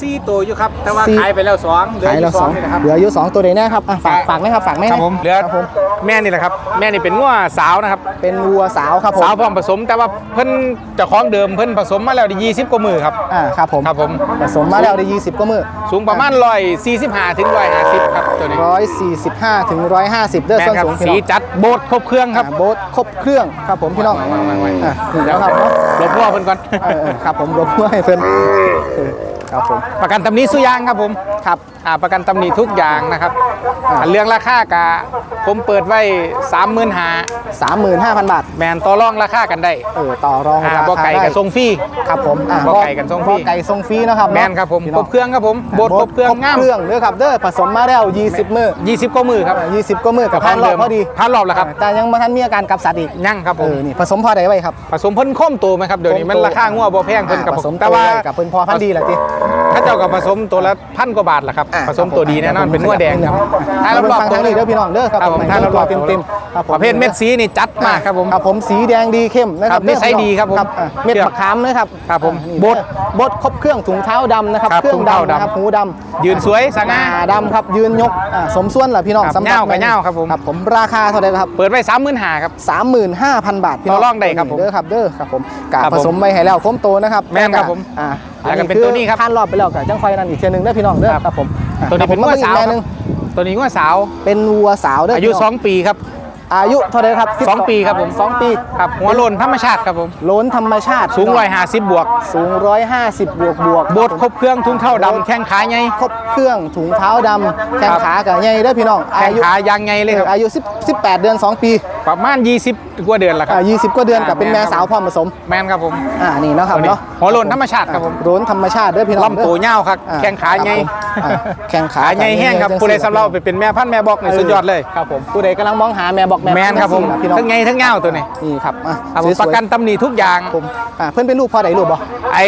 Speaker 3: ซี่ตัวอยู่ครับ แต่ว่า
Speaker 1: สี่
Speaker 3: ขายไปแล้วสองเหลือ
Speaker 1: ขาย
Speaker 3: อ
Speaker 1: แล้ว
Speaker 3: ยู่
Speaker 1: ส
Speaker 3: ส
Speaker 1: อ
Speaker 3: องงนี่นะครับ
Speaker 1: เหลืออยู่สองตัวใดแน่ครับอะฝากฝากไหมครับฝากไหม
Speaker 3: ครับผมเหลือ
Speaker 1: ครับผม
Speaker 3: แม่นี่แหละครับ แม่นี่เป็นงัวสาวนะครับ
Speaker 1: เป็นวัวสาวครับผม
Speaker 3: สาวพร้อมผสม แต่ว่าเพิ่นเจ้าของเดิมเพิ่นผสมมาแล้วได้20กว่ามือครับ
Speaker 1: อ่าครับผม
Speaker 3: ครับผม
Speaker 1: ผสมมาแล้วได้20ก็มือ
Speaker 3: สูงประมาณ145ถึง150ครับตัวนี้
Speaker 1: 145ถึง150เด้อ
Speaker 3: แม่
Speaker 1: ส่วน
Speaker 3: นครับ
Speaker 1: สูงพี่
Speaker 3: สี
Speaker 1: น้อง
Speaker 3: จัดโบดครบเครื่องครับ
Speaker 1: อ่าโบ๊ทครบเครื่องครับผมพี่น้องอะนี่แล้วครับเนาะ
Speaker 3: หลบพ่อเพิ่นก่อน
Speaker 1: เออเออครับผมรบเพื่อให้เพิ่นเออ ครับผม
Speaker 3: ประกันตำหนี้สุยางครับผม
Speaker 1: ครับ
Speaker 3: อ่าประกันตำหนิทุกอย่างนะครับ
Speaker 1: อ่า
Speaker 3: อันเรื่องราคากะผมเปิดไว้35,000หา
Speaker 1: 35,000บาท
Speaker 3: แมนต่อรองราคากันได้
Speaker 1: เออต่อรอง
Speaker 3: อ่า
Speaker 1: ราคา
Speaker 3: บ่ไก่
Speaker 1: ได้
Speaker 3: กับทรงฟรี
Speaker 1: ครับผมอ่า
Speaker 3: บ่ไก่กันทรงฟรี
Speaker 1: บ่ไก่ทรงฟรีเนาะครับ
Speaker 3: แมนครับผม
Speaker 1: พี่
Speaker 3: ค
Speaker 1: น้
Speaker 3: ร
Speaker 1: อง
Speaker 3: บเครื่องครับผมโบดครบเครื่องงาม
Speaker 1: เครื่องเด้อครับเด้อผสมมาแล้ว 20 มื้อ
Speaker 3: 20กว่ามือครับ
Speaker 1: อ่า20ก็มื้อกับพันรอบพอดี
Speaker 3: พันรอบแล้วครับ
Speaker 1: แต่ยังบ่ทันมีอาการกับสัตว์อีก
Speaker 3: ยั่งครับผ
Speaker 1: เอ
Speaker 3: ม
Speaker 1: อนี่ผสมพอได้ไว้ครับ
Speaker 3: ผสมเพิ่นค้มตัวไหมครับเดี๋ยวนี้มันราคางัวบ่แพงเพิ่นกับ
Speaker 1: อ่าผสม
Speaker 3: แต่
Speaker 1: ตัว
Speaker 3: ว่า
Speaker 1: ไว้กับเพิ่นพอพันธุ์ดีแหละติ
Speaker 3: ถ้าเจ้ากับผสมตัวละพันกว่าบาทแหละครับ
Speaker 1: อ่า
Speaker 3: ผสมตัวดีแน่นอนเป็นงัวแดงครับ
Speaker 1: ถ้าเราฟังทางนี้เด้อพี่น้องเด้อครับ
Speaker 3: ครับผม
Speaker 1: ให้
Speaker 3: ถ้าเรา
Speaker 1: ตัวเต็มๆครับผม
Speaker 3: ประเภทเม็ดสีนี่จัดมากครับผม
Speaker 1: ครับผมสีแดงดีเข้มนะค
Speaker 3: ครั
Speaker 1: รับบ
Speaker 3: นิสัยดีครับผม
Speaker 1: อะเม็ดมะขามนะครับ
Speaker 3: ครับผม
Speaker 1: อ่านี่
Speaker 3: บด
Speaker 1: บดครบเครื่องถุงเท้าดำนะครับ
Speaker 3: ครับ
Speaker 1: เครื่อง
Speaker 3: ถุงเท้า
Speaker 1: ดำนะครับ
Speaker 3: ดำ
Speaker 1: หูดำ
Speaker 3: ยืนสวยส
Speaker 1: ห
Speaker 3: ง่า
Speaker 1: น้าดำครับยืนยกอ่าสมส่วนเหรอพี่น้อง
Speaker 3: ครับ
Speaker 1: สำหรับ
Speaker 3: เหย้ากับเหย้าครับผม
Speaker 1: ครับผมราคาเท่าไหร่ครับ
Speaker 3: เปิดไว้35,000ครับ
Speaker 1: 35,000 บาทพี่น้อง
Speaker 3: ต่อรองได้ครับผม
Speaker 1: เด้อครับเด้อครับผมกะ
Speaker 3: ครับ
Speaker 1: ผ
Speaker 3: ผม
Speaker 1: สมไปให้แล้วคมโตนะครับ
Speaker 3: แม่นครับผม
Speaker 1: อ่า
Speaker 3: แล้วก็เป็นตัวนี้ครับ
Speaker 1: ผ่านรอบไปแล้วกะจังไฟนั่นอีกเทียหนึงเด้อพี่น้องเด้อครับผมอะ
Speaker 3: ตัวนี้เป็น
Speaker 1: ครับ
Speaker 3: งัว
Speaker 1: ผม
Speaker 3: สาว
Speaker 1: ม
Speaker 3: ค
Speaker 1: อีกแม่ห
Speaker 3: รั
Speaker 1: นึ
Speaker 3: บ
Speaker 1: ง
Speaker 3: ตัวนี้งัวสาว
Speaker 1: เป็นวัวสาวเด้อ
Speaker 3: อายุ
Speaker 1: พี่น้ง
Speaker 3: 2ปีครับ
Speaker 1: อายุเท่าไหร่ครับ
Speaker 3: สองปีครับผม
Speaker 1: สองปี
Speaker 3: ครับหัวโลนธรรมชาติครับผม
Speaker 1: โล้นธรรมชาติ
Speaker 3: สูงร้อยห้าสิบบวก
Speaker 1: สูง150บวกบวก
Speaker 3: โบดครบเครื่องทุ่งเท่าดำแข้งขาใหญ่
Speaker 1: ครบเครื่องถุงเท้าดำแข้ง
Speaker 3: ครับ
Speaker 1: ขากับใหญ่เด้อพี่น้อง
Speaker 3: แข้ง
Speaker 1: อายุ
Speaker 3: ขายางใหญ่เลยครับ
Speaker 1: อายุ10 18เดือน2ปี
Speaker 3: ประมาณ20กว่าเดือนแล้วครับ
Speaker 1: อ่า20กว่าเดือนกับเป็นแม่สาวพร้อมผสม
Speaker 3: แมนครับผม
Speaker 1: อ่านี่เนาะครับ
Speaker 3: ตัวนี้
Speaker 1: เนาะ
Speaker 3: หัวโล้นธรรมชาติครับผม
Speaker 1: โล้นธรรมชาติเด้อพี่น้อง
Speaker 3: ลำตัวเงาวครับ
Speaker 1: อ่
Speaker 3: แข้งขาใหญ่
Speaker 1: ครับผมอ่าแข้งขา
Speaker 3: ขาใหญ่แห้งครับผู้ใดสำเร็จไปเป็นแม่พันธุ์แม่บอกในสุดยอดเลย
Speaker 1: ครับผมผู้ใดกำลังมองหาแม่บอกแม่
Speaker 3: แมนครับผม
Speaker 1: จังซี่นะพี่น้อง
Speaker 3: ทั้งไงทั้งเงาวตัวนี้
Speaker 1: นี่ครับอะ
Speaker 3: ครับผม
Speaker 1: สวยๆ
Speaker 3: ประกันตำหนิทุกอย่าง
Speaker 1: ผมอ่าเพื่อนเป็นลูกพ่อใดลูกบ่
Speaker 3: ไอ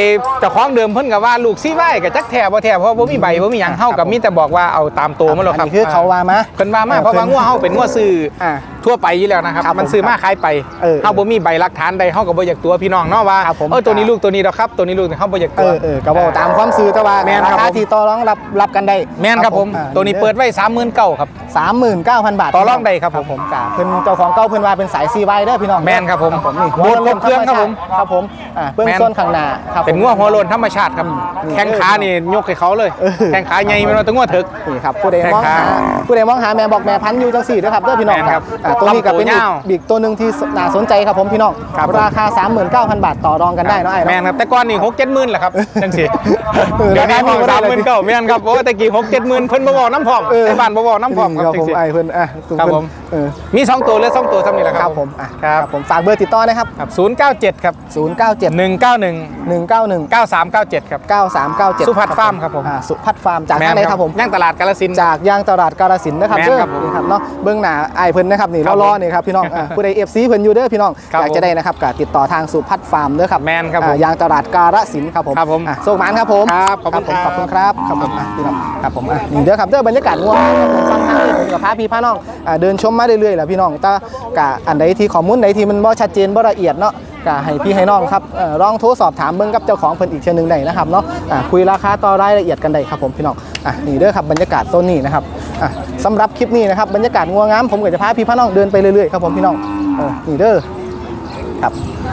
Speaker 3: เจ้าของเดิมเพิ่นกับว่าลูกซี่ไว้กับจักแท้บ่แท้เพราะบ่มีใบบ่มีหยังเฮากับมีแต่บอกว่าเอาตามตัวมาหรอกครับ
Speaker 1: นนี้คือเขาว่ามา
Speaker 3: เพิ่นว่ามาเพราะว่างัวเฮาเป็นงัวซื้อ
Speaker 1: อ่า
Speaker 3: ทั่วไปอยู่แล้วนะครับ
Speaker 1: ครับผม
Speaker 3: มันซื้อมาขายไป
Speaker 1: เออ
Speaker 3: เฮาบ่มีใบหลักฐานใดเฮาก็บ่อยากตัวพี่น้องเนาะว่า
Speaker 1: ครับผม
Speaker 3: เออตัวนี้ลูกตัวนี้ดอกครับ ตัวนี้ลูกเฮาบ่อยาก
Speaker 1: เอ
Speaker 3: ตัว
Speaker 1: อเออก็บอกตามความซื้อแต่ว่า
Speaker 3: แม่นครับ
Speaker 1: ราคา
Speaker 3: ผม
Speaker 1: ที่ต่อรองรับรับกันได้
Speaker 3: แม่นครับผม
Speaker 1: อ่า
Speaker 3: ตัวนี้เปิดไว้39,000ครับ
Speaker 1: สามหมื่นเก้าพันบาท
Speaker 3: ต่อรองได้ครับผม
Speaker 1: ผมกะเพิ่นเจ้าของเก้าเพิ่นว่าเป็นสายซีไวเด้อพี่น้อง
Speaker 3: แม่นครับผม
Speaker 1: นี่
Speaker 3: โบดครบเครื่องครับผม
Speaker 1: ครับผมอ่าเบื้อง
Speaker 3: แม่น
Speaker 1: ต้นข้างหน้าครับ
Speaker 3: เป็นงัวหัวโลนธรรมชาติครับ
Speaker 1: อืม
Speaker 3: แข้งขานี่ยกให้เขาเลย
Speaker 1: เออ
Speaker 3: แข้งขาใหญ่แม่นว่าแตัวงัวถึก
Speaker 1: นี่ครับผู้ใดมอง
Speaker 3: แข้
Speaker 1: หาง
Speaker 3: ขา
Speaker 1: ผู้ใดมองหาแม่บอกแม่พันธุ์อยู่จังสี่เด้อครับเด้อพี่น้อง
Speaker 3: แม่นครับ
Speaker 1: อ่าตัวนี้ก็เป็นอีก
Speaker 3: ลำตัวยาว
Speaker 1: อีกตัวหนึ่งที่น่าสนใจครับผมพี่น้อง
Speaker 3: ครับผม
Speaker 1: ราคา 39,000 บาทต่อรองกันได้เนาะไอ้
Speaker 3: แม่
Speaker 1: เนาะ
Speaker 3: นครับแต่ก่อนนี่6 7หมื่นแหละครับจังซี่
Speaker 1: เออ
Speaker 3: เดี๋ยวนี้
Speaker 1: ราคา
Speaker 3: ห้อง
Speaker 1: บ่ได้
Speaker 3: สามหมื่นเก้าแม่นครับโอ้แต่กี้6 7หมื่นเพิ่นบ่บอกน้ำพร้อม
Speaker 1: เออ
Speaker 3: ในบ้านบ่บอกน้ำพร้อม
Speaker 1: ค
Speaker 3: ค
Speaker 1: รั
Speaker 3: รั
Speaker 1: บบผ
Speaker 3: จัง
Speaker 1: ม
Speaker 3: ซี่
Speaker 1: ไอ้เพิ่นอะ
Speaker 3: ครับผม
Speaker 1: เออ
Speaker 3: มีสองตัวเหลือสองตัวซ้ำนี่แหละค
Speaker 1: ค
Speaker 3: รั
Speaker 1: รั
Speaker 3: บบ
Speaker 1: ผมอะ
Speaker 3: ครับ
Speaker 1: ผมฝากเบอร์ติดต่อนะครับ
Speaker 3: ครับ097ครับ
Speaker 1: 097
Speaker 3: 191
Speaker 1: 191
Speaker 3: 9397ครับ
Speaker 1: 9397
Speaker 3: สุพัฒน์ฟาร์มครับผม
Speaker 1: อ่าสุพัฒน์ฟาร์มจากทางไหนครับผม
Speaker 3: ย่างตลาดกาฬสินธุ์
Speaker 1: จากยางตลาดกาฬสินธุ์นะครับ
Speaker 3: แม่น
Speaker 1: เด้อ
Speaker 3: ครับผม
Speaker 1: นี่ครับเนาะเบื้องหน้าไอ้ายเพิ่นนะครับนี่
Speaker 3: ครับ
Speaker 1: ล้อๆนี่ครับพี่น้องอ่าผู้ใดเอฟซีเพิ่นอยู่เด้อพี่น้อง
Speaker 3: ครับ
Speaker 1: อยากจะได้นะครับก็ติดต่อทางสุพัฒน์ฟาร์มเด้อครับ
Speaker 3: แม่นครับผม
Speaker 1: อ่ายางตลาดกาฬสินธุ์ครับผม
Speaker 3: ครับผม
Speaker 1: อะโชคหมานครับผม
Speaker 3: ครับขอบคุณ
Speaker 1: ผม
Speaker 3: ครับ
Speaker 1: ขอบคุณครับครับผมอะพี่น้องครับผมอะนี่เด้อครับเด้อบรรยากาศง่วงครับผมฟังทางนี้ผมกับพาพี่พาน้องอ่าเดินชมมาเรื่อยๆแหละพี่น้องแต่กะอันใดที่ข้อมูลใดที่มันบ่ชัดเจนบ่ละเอียดเนาะก็ให้พี่ให้น้องครับเอ่อลองโทรสอบถามเบิ่งกับเจ้าของเพิ่นอีกเช่นนึงได้นะครับเนาะอะคุยราคาต่อรายละเอียดกันได้ครับผมพี่น้อง อะนี่เด้อครับบรรยากาศโซนนี้นะครับอะสำหรับคลิปนี้นะครับบรรยากาศงัวงามผมก็จะพาพี่พาน้องเดินไปเรื่อยๆครับผมพี่น้องเออนี่เด้อครับ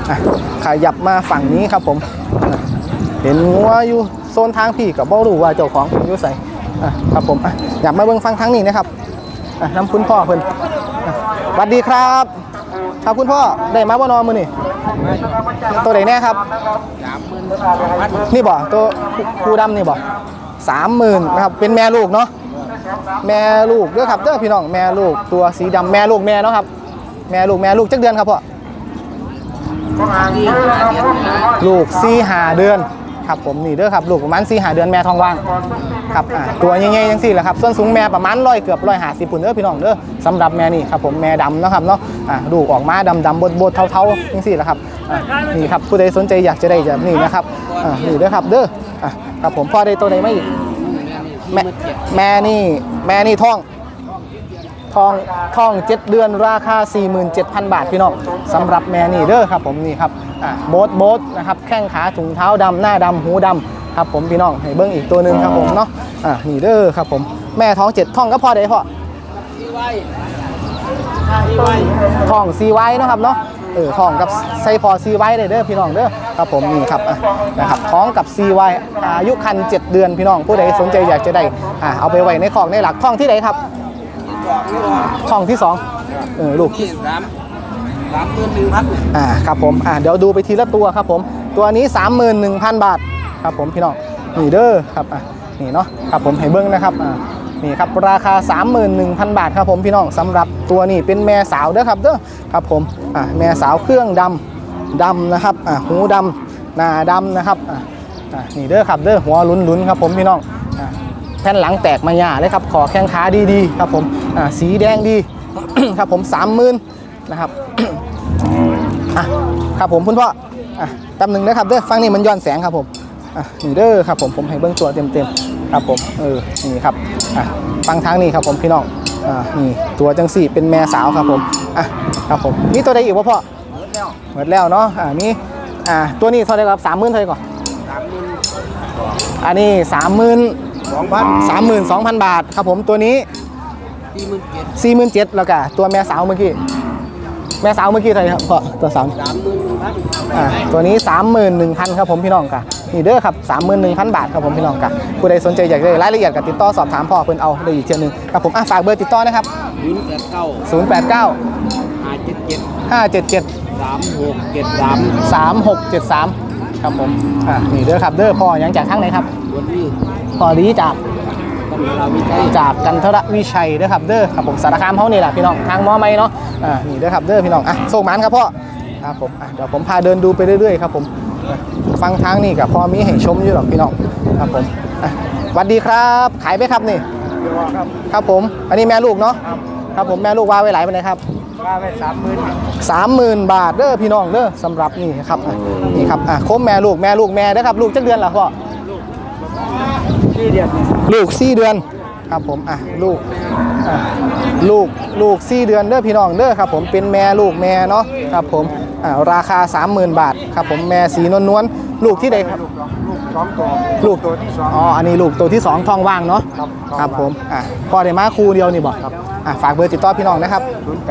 Speaker 1: อะขยับมาฝั่งนี้ครับผมเห็นงัวอยู่โซนทางพี่กับบ่รู้ว่าเจ้าของอยู่ไสอะครับผมอะอยากมาเบิ่งฟังทางนี้นะครับอะน้ำคุณพ่อเพิ่นอะสวัสดีครับครับคุณพ่อได้มาบ่นอนมือนี่ตัวไหนแน่ครับ นี่บ่ตัวคูดำนี่บ่ สามหมื่นนะครับเป็นแม่ลูกเนาะแม่ลูกเด้อครับเด้อพี่น้องแม่ลูกตัวสีดำแม่ลูกแม่เนาะครับ แม่ลูกแม่ลูกจักเดือนครับพ่อลูกสี่หาเดือนครับผมนี่เด้อครับลูกประมาณสี่หาเดือนแม่ทองว่างครับตัวใหญ่ๆจังสี่แหละครับส่วนสูงแม่ประมาณร้อยเกือบร้อยหาสิบปุ่นเด้อพี่น้องเด้อสำหรับแม่นี่ครับผมแม่ดำนะครับเนาะลูกออกมาดำดำบดบดเทาๆจังสี่แหละครับนี่ครับผู้ใดสนใจอยากจะได้จะนี่นะครับนี่เด้อครับเด้อ ครับผมพ่อได้ตัวไหนไมาอีกแม่แม่นี่แม่นี่ท้องทองทอง7เดือนราคา 47,000 บาทพี่น้องสำหรับแม่นี่เด้อครับผมนี่ครับอะโบทโบทนะครับแข้งขาถุงเท้าดำหน้าดำหูดำครับผมพี่น้องให้เบิ้งอีกตัวหนึ่งครับผมเนาะอะนี่เด้อครับผมแม่ท้อง7ท้องก็พอได้พอท้องซีไว้เนาะครับเนาะ เออท้องกับไซพอซีไว้ได้เด้อพี่น้องเด้อครับผมนี่ครับอะนะครับท้องกับซีไว้อายุคัน 7 เดือนพี่น้องผู้ใดสนใจอยากจะได้อะเอาไปไว้ในคอกในหลักท้องที่ไหนครับช่องที่สองเออลูกที่สามสามหมื่นหนึ่งพันอ่าครับผมอ่าเดี๋ยวดูไปทีละตัวครับผมตัวนี้ 31,000 บาทครับผมพี่น้องนี่เด้อครับอะนี่เนาะครับผมให้เบิ้งนะครับอ่า นี่ครับราคา 31,000 บาทครับผมพี่น้องสำหรับตัวนี้เป็นแม่สาวเด้อครับเด้อครับผมอ่าแม่สาวเครื่องดำดำนะครับอ่าหูดำหน้าดำนะครับอ่าอ่านี่เด้อครับเด้อหัวลุ้นๆครับผมพี่น้องอ่าแผ่นหลังแตกมาหยาเลยครับขอแข้งขาดีๆครับผมอ่าสีแดงดีครับผมสามหมื่นนะครับอะครับผมคุณพ่ออะแป๊บหนึงนะครับเด้อฟังนี่มันย้อนแสงครับผมอะนี่เด้อครับผมผมให้เบิ้องตัวเต็มๆ ครับผมเออนี่ครับอะฟังทางนี้ครับผมพี่น้องอ่านี่ตัวจังสี่เป็นแม่สาวครับผมอะครับผมนี่ตัวใดอีกวะพ่อหมดแล้วเนาะอ่านี่อ่าตัวนี้เท่าไหร่ครับสามหมื่นเท่าไหร่ก่อนอันนี้สามหมื่นสามหมื่นสองพันบาทครับผมตัวนี้สี่หมื่นเจ็ดแล้วก็ตัวแม่สาวเมื่อกี้แม่สาวเมื่อกี้เท่าไหร่ครับพ่อตัวสามอ่าตัวนี้สามหมื่น หนึ่งพันครับผมพี่น้องกะนี่เด้อครับสามหมื่นหนึ่งพันบาทครับผมพี่น้องกะผู้ใดสนใจอยากได้รายละเอียดกับติดต่อสอบถามพ่อเพิ่นเอาได้อีกเทียหนึงครับผมอะฝากเบอร์ติดต่อนะครับ
Speaker 5: ศูนย์แปดเก้า
Speaker 1: 0 8 9
Speaker 5: ห้าเจ็ดเจ็ด
Speaker 1: 5 7 7
Speaker 5: สามหกเจ็ดสาม
Speaker 1: 3 6 7 3ครับผมอะนี่เด้อครับเด้อพ่อยังจากข้างไหนครับ
Speaker 5: วันนี้
Speaker 1: พ่อดีจาก
Speaker 5: ตำราวิจัย
Speaker 1: จากกันทรวิชัยเด้อครับเด้อครับผมสารคามเฮานี่แหละพี่น้องทางมอไม่เนาะอ่านี่เด้อครับเด้อพี่น้องอะโชคหมันครับพ่อ ครับผมอะเดี๋ยวผมพาเดินดูไปเรื่อยๆครับผมอะฟังทางนี่กับพอมีให้ชมอยู่หรอกพี่น้องครับผมอะสวัสดีครับ ขายไหมครับนี่ครับผมอันนี้แม่ลูกเนาะครับผมแม่ลูกว่าไว้หลายปานใดครับ
Speaker 5: ว่าไปสามหมื่น
Speaker 1: สามหมื่นบาทเด้อพี่น้องเด้อสำหรับนี่ครับอะนี่ครับอะโคมแม่ลูกแม่ลูกแม่เด้อครับ ลูกจักเดือนละพ่อ
Speaker 5: ที่เดียว
Speaker 1: ลูกสี่เดือนครับผมอะลูกอะลูกลูกสี่เดือนเด้อพี่น้องเด้อครับ ผมเป็นแม่ลูกแม่เนาะครับผม อะราคา 30,000 บาทครับผมแม่สีนวลนวลๆลูกที่ใดครับ
Speaker 5: ลูกสองตัว
Speaker 1: ลูก
Speaker 5: ตัวที่สอง
Speaker 1: อ๋ออันนี้ลูกตัวที่สองทองว่างเนาะ
Speaker 5: ครับ
Speaker 1: ครับผมอะพอได้มาคู่เดียวนี่บอกอะฝากเบอร์ติดต่อพี่น้องนะครับ
Speaker 5: ศูนย์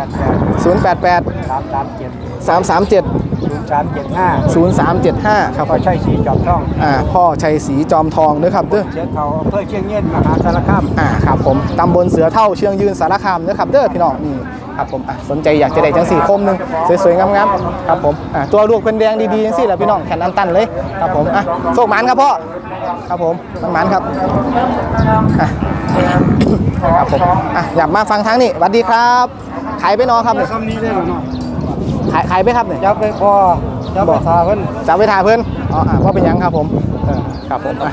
Speaker 5: แปดแปด
Speaker 1: 088
Speaker 5: สามสามเจ็ด
Speaker 1: 337
Speaker 5: ศูนย์สามเจ็ดห้า
Speaker 1: 0375ครับ
Speaker 5: พอใช่สีจอบช่อง
Speaker 1: อ่าพ่อชัยศรีจอมทองเด้อครับเด้อ
Speaker 5: เชียงเขาอำเภอเชียงเย็นมหาสารคาม
Speaker 1: อ่าครับผมตำบลเสือเท่าเชียงยืนสารคามเด้อครับเด้อพี่น้องนี่ครับผมอะสนใจอยากจะได้จังสี่คมหนึ่งสวยๆงามๆครับผมอะตัวลูกเป็นแดงดีๆจังสี่แหละพี่น้องแขนอันตันเลยครับผมอะโชคหมันครับพ่อครับผมหมันครับอะครับผมอะอยากมาฟังทางนี้สวัสดีครับขายไปเนอครับเนี่ย
Speaker 5: คำนี้ได้หรือเนาะ
Speaker 1: ขายขายไปครับเนี่ย
Speaker 5: ยับไปพอยับไปทาเพิ่น
Speaker 1: จับไปถ่ายเพื่อนอ๋ออะว่าเป็นหยังครับผมเออครับผมอะ